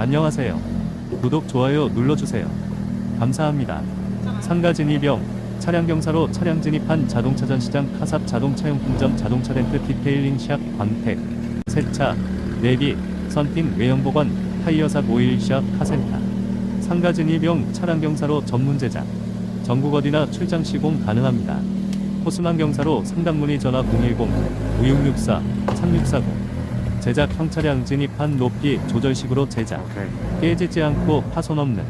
안녕하세요. 구독, 좋아요 눌러주세요. 감사합니다. 상가 진입형 차량 경사로 차량 진입한 자동차 전시장 카삽 자동차 용품점 자동차 렌트 디테일링 샵 광택 세차 내비 선팅 외형 보건 타이어샵 오일 샵 카센터 상가 진입형 차량 경사로 전문 제작 전국 어디나 출장 시공 가능합니다. 호스만 경사로 상담 문의 전화 010-5664 3640 제작 형 차량 진입한 높이 조절식으로 제작. 깨지지 않고 파손 없는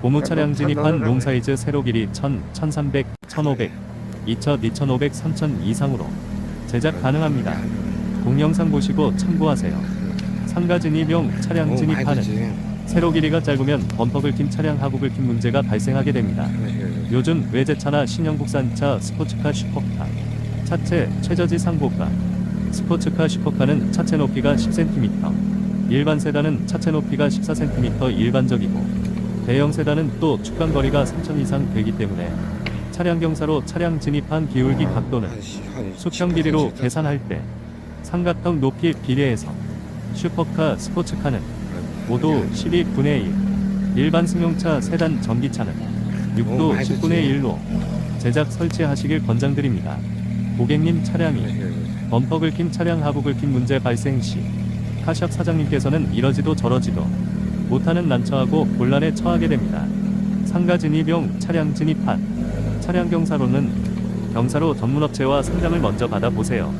고무 차량 진입한 롱 사이즈 세로 길이 1000, 1300, 1500, 2000, 2500, 3000 이상으로 제작 가능합니다. 동영상 보시고 참고하세요. 상가 진입용 차량 진입하는. 세로 길이가 짧으면 범퍼 긁힘 차량 하부 긁힘 문제가 발생하게 됩니다. 네, 요즘 외제차나 신형 국산차 스포츠카 슈퍼카 차체 최저지 상고가 스포츠카 슈퍼카는 차체 높이가 10cm 일반 세단은 차체 높이가 14cm 일반적이고 대형 세단은 또 축간 거리가 3000 이상 되기 때문에 차량 경사로 차량 진입한 기울기 각도는 수평 길이로 계산할 때 삼각형 높이 비례해서 슈퍼카 스포츠카는 모두 12분의 1 일반 승용차 세단 전기차는 6도 오, 많이 10분의 되지. 1로 제작 설치하시길 권장드립니다. 고객님 차량이 범퍼 긁힘 차량 하부 긁힘 문제 발생 시 카샵 사장님께서는 이러지도 저러지도 못하는 난처하고 곤란에 처하게 됩니다. 상가 진입용 차량 진입한 차량 경사로는 경사로 전문업체와 상담을 먼저 받아보세요.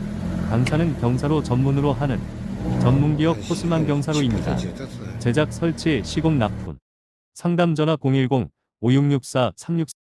강사는 경사로 전문으로 하는 전문기업 호스만 경사로입니다. 제작 설치 시공 납품 상담 전화 010 5664 36